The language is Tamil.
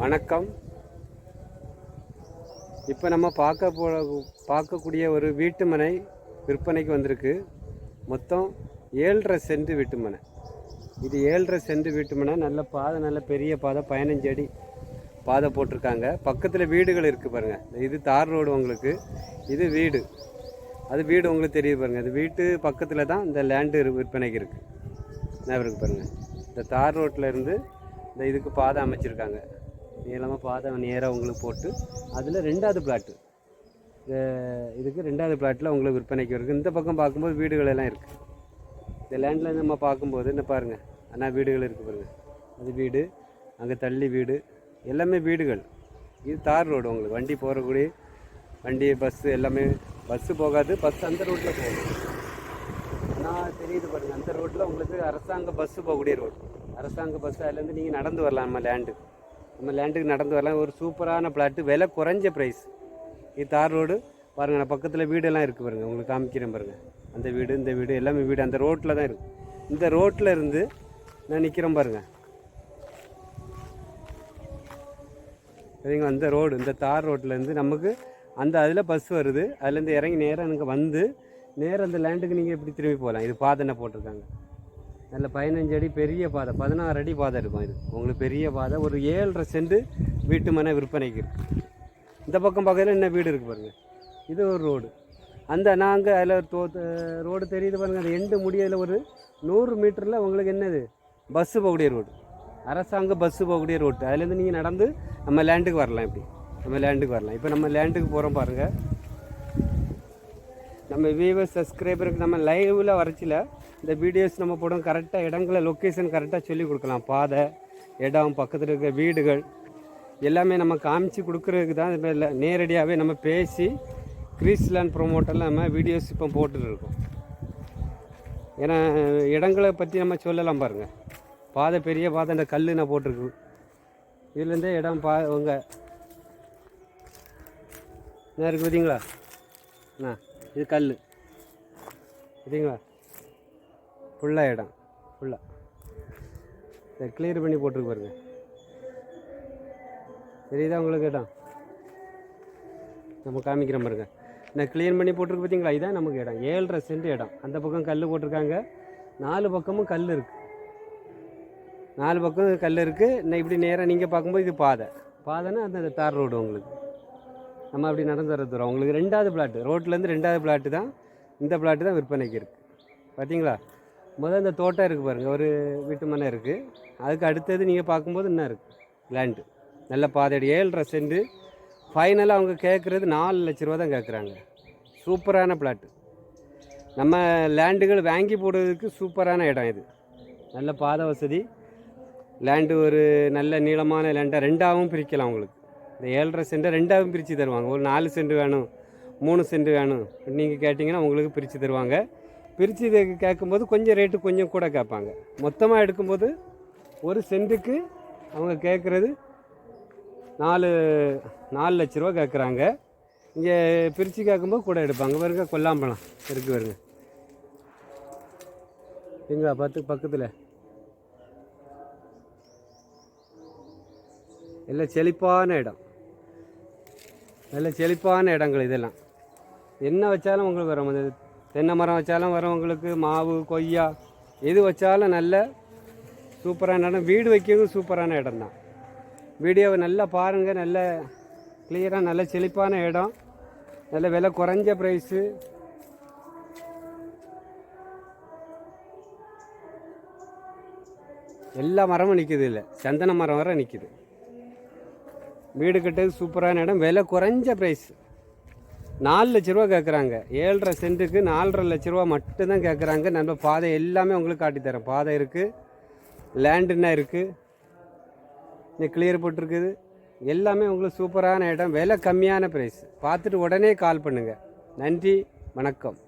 வணக்கம். இப்போ நம்ம பார்க்க போ பார்க்கக்கூடிய ஒரு வீட்டு மனை விற்பனைக்கு வந்திருக்கு. மொத்தம் ஏழரை சென்ட் வீட்டு மனை இது ஏழரை சென்ட் வீட்டு மனை நல்ல பாதை நல்ல பெரிய பாதை பதினஞ்சு அடி பாதை போட்டிருக்காங்க. பக்கத்தில் வீடுகள் இருக்குது பாருங்கள் இது தார் ரோடு உங்களுக்கு. இது வீடு. அது வீடு உங்களுக்கு தெரியுது பாருங்கள் அது வீட்டு பக்கத்தில் தான் இந்த லேண்டு விற்பனைக்கு இருக்குது ஞாபகம் இருக்குது பாருங்கள் இந்த தார் ரோட்டில் இருந்து இந்த இதுக்கு பாதை அமைச்சிருக்காங்க. நீளமாக பாதை நேராக உங்களுக்கு போட்டு அதில் ரெண்டாவது பிளாட்டு இதுக்கு ரெண்டாவது பிளாட்டில் உங்களுக்கு விற்பனைக்கு இருக்குது இந்த பக்கம் பார்க்கும்போது வீடுகள் எல்லாம் இருக்குது இந்த லேண்டில் நம்ம பார்க்கும்போது என்ன பாருங்கள் ஆனால் வீடுகள் இருக்குது பாருங்கள் அது வீடு அங்கே தள்ளி வீடு எல்லாமே வீடுகள். இது தார் ரோடு உங்களுக்கு. வண்டி போகிறக்கூடிய வண்டி பஸ்ஸு எல்லாமே. பஸ்ஸு போகாது பஸ் அந்த ரோட்டில் போகும். ஆனால் தெரியுது பாருங்கள் அந்த ரோட்டில் உங்களுக்கு அரசாங்க பஸ்ஸு போகக்கூடிய ரோடு அரசாங்க பஸ் அதுலேருந்து நீங்கள் நடந்து வரலாம் நம்ம லேண்டு நம்ம லேண்டுக்கு நடந்து வரலாம். ஒரு சூப்பரான பிளாட்டு விலை குறைஞ்ச ப்ரைஸ் இது தார் ரோடு. பாருங்கள் நான் பக்கத்தில் வீடெல்லாம் இருக்குது பாருங்கள் உங்களுக்கு காமிக்கிறேன் பாருங்கள் அந்த வீடு இந்த வீடு எல்லாமே வீடு. அந்த ரோட்டில் தான் இருக்குது இந்த ரோட்டில் இருந்து நான் நிற்கிறேன் பாருங்கள் சரிங்க அந்த ரோடு இந்த தார் ரோட்லேருந்து நமக்கு அந்த அதில் பஸ் வருது. அதுலேருந்து இறங்கி நேராக எனக்கு வந்து நேராக அந்த லேண்டுக்கு நீங்கள் எப்படி திரும்பி போகலாம்? இது பாதனை போட்டிருக்காங்க? நல்ல பதினஞ்சு அடி பெரிய பாதை பதினாறு அடி பாதை இருக்கும் இது. உங்களுக்கு பெரிய பாதை ஒரு ஏழரை சென்ட் வீட்டு மனை விற்பனைக்கு இருக்குது இந்த பக்கம் பக்கத்தில் என்ன வீடு இருக்குது பாருங்கள் இது ஒரு ரோடு. அந்த நாங்கள் அதில் தோ ரோடு தெரியுது பாருங்கள் அந்த எண்டு முடியதில் ஒரு நூறு மீட்டரில் உங்களுக்கு என்னது? பஸ்ஸு போகக்கூடிய ரோடு அரசாங்க பஸ்ஸு போகக்கூடிய ரோடு அதுலேருந்து நீங்கள் நடந்து நம்ம லேண்டுக்கு வரலாம் இப்படி. நம்ம லேண்டுக்கு வரலாம். இப்போ நம்ம லேண்டுக்கு போகிறோம் பாருங்கள் நம்ம வியூவர்ஸ் சப்ஸ்கிரைபருக்கு நம்ம லைவில் வரைச்சில இந்த வீடியோஸ் நம்ம போடும் கரெக்டாக இடங்களை லொக்கேஷன் கரெக்டாக சொல்லி கொடுக்கலாம். பாதை இடம் பக்கத்தில் இருக்கிற வீடுகள் எல்லாமே நம்ம காமிச்சு கொடுக்குறதுக்கு தான் இப்போ இல்லை நேரடியாகவே நம்ம பேசி கிறிஸ்லாண்ட் ப்ரொமோட்டரில் நம்ம வீடியோஸ் இப்போ போட்டுருக்கோம் இருக்கோம். ஏன்னா இடங்களை பற்றி நம்ம சொல்லலாம் பாருங்கள் பாதை பெரிய பாதை இந்த கல் நான் போட்டிருக்கு. இதுலேருந்தே இடம் பா உங்கள் என்ன இருக்குது பார்த்தீங்களா அண்ணா. இது கல் சரிங்களா? ஃபுல்லாக இடம். ஃபுல்லாக இதை கிளியர் பண்ணி போட்டிருக்கு பாருங்க. தெரியுதா உங்களுக்கு இடம்? நம்ம காமிக்கிறோம் பாருங்க. நான் கிளியர் பண்ணி போட்டிருக்கு பார்த்தீங்களா? இதான் நமக்கு இடம். ஏழரை சென்ட் இடம். அந்த பக்கம் கல் போட்டிருக்காங்க. நாலு பக்கமும் கல் இருக்குது நாலு பக்கம் கல் இருக்குது இன்னும் இப்படி நேராக நீங்கள் பார்க்கும்போது இது பாதை. பாதைன்னா அந்த தார் ரோடு உங்களுக்கு. நம்ம அப்படி நடந்து வர தூரம். உங்களுக்கு ரெண்டாவது பிளாட்டு ரோட்லேருந்து ரெண்டாவது பிளாட்டு தான் இந்த பிளாட்டு தான் விற்பனைக்கு இருக்குது பார்த்தீங்களா முதல் இந்த தோட்டம் இருக்குது பாருங்கள் ஒரு வீட்டு மனை இருக்குது அதுக்கு அடுத்தது நீங்கள் பார்க்கும்போது இன்னும் இருக்குது லேண்டு நல்ல பாதையடி ஏழரை சென்ட்டு ஃபைனலாக அவங்க கேட்குறது நாலு லட்ச ரூபா தான் கேட்குறாங்க சூப்பரான பிளாட்டு நம்ம லேண்டுகள் வாங்கி போடுறதுக்கு சூப்பரான இடம் இது. நல்ல பாதை வசதி. லேண்டு ஒரு நல்ல நீளமான லேண்டாக ரெண்டாகவும் பிரிக்கலாம் உங்களுக்கு. இந்த ஏழரை சென்ட்டை ரெண்டாகவும் பிரித்து தருவாங்க. ஒரு நாலு சென்ட் வேணும் மூணு சென்ட் வேணும். நீங்கள் கேட்டிங்கன்னா உங்களுக்கு பிரித்து தருவாங்க. பிரித்து கேட்கும்போது கொஞ்சம் ரேட்டு கொஞ்சம் கூட கேட்பாங்க. மொத்தமாக எடுக்கும்போது ஒரு சென்ட்டுக்கு அவங்க கேட்குறது நாலு நாலு லட்ச ரூபா கேட்குறாங்க. இங்கே பிரித்து கேட்கும்போது கூட எடுப்பாங்க. பாருங்க கொல்லாம்பழம் இருக்குது பாருங்க. எங்க பத்து பக்கத்தில்? எல்லாம் செழிப்பான இடம். நல்ல செழிப்பான இடங்கள் இதெல்லாம். என்ன வச்சாலும் உங்களுக்கு வரும். அந்த தென்னை மரம் வச்சாலும் வரும் உங்களுக்கு. மாவு கொய்யா எது வச்சாலும் நல்ல சூப்பரான இடம். வீடு வைக்கவும் சூப்பரான இடம் தான் வீடியோவை நல்லா பாருங்கள் நல்ல கிளியராக நல்ல செழிப்பான இடம். நல்ல விலை குறைஞ்ச ப்ரைஸு எல்லா மரமும் நிற்கிது இல்லை சந்தன மரம் வர நிற்கிது வீடு கட்டுறது சூப்பரான இடம். விலை குறைஞ்ச ப்ரைஸ் நாலு லட்ச ரூபா கேட்குறாங்க ஏழரை சென்ட்டுக்கு நாலரை லட்ச ரூபா மட்டும்தான் கேட்குறாங்க நம்ம பாதை எல்லாமே உங்களுக்கு காட்டித்தரேன் பாதை இருக்குது லேண்டுன்னா இருக்குது இங்கே கிளியர் போட்டிருக்குது. எல்லாமே உங்களுக்கு சூப்பரான இடம். விலை கம்மியான ப்ரைஸ் பார்த்துட்டு உடனே கால் பண்ணுங்கள் நன்றி. வணக்கம்.